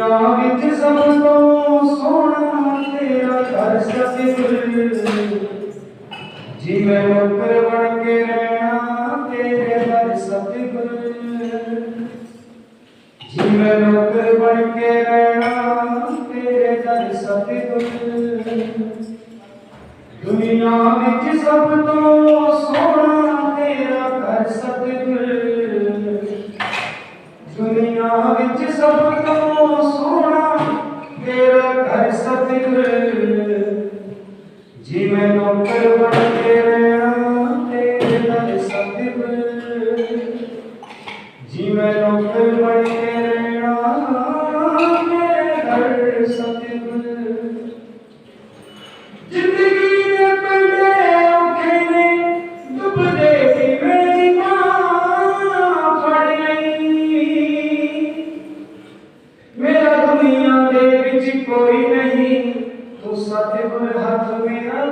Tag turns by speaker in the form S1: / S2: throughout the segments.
S1: دنیا وچ سب تو سونا تیرا جی میں بن کے رہنا تیرے در جی میں نوکر بن کے رہنا تیرے در دنیا بچ سب تو دنیا وچ سب تو سونا تیرا گھر ستر جی میں نوکر بن کے تیرے ستر جی میں نوکر بن کے کوئی نہیں، تو ساتھ ہاتھ میرا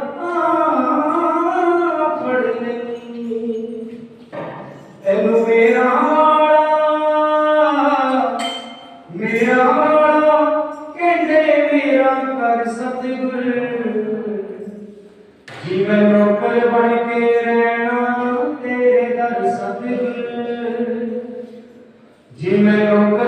S1: پڑ نہیں تینو میرا میرا جی میں نوکر بن کے رہنا تیرے در جی میں نوکر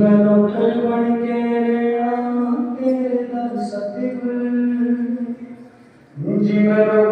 S1: ജീവനൊട്ടൽ മണിക്കേള സത്യങ്ങൾ. ജീവനൊട്ട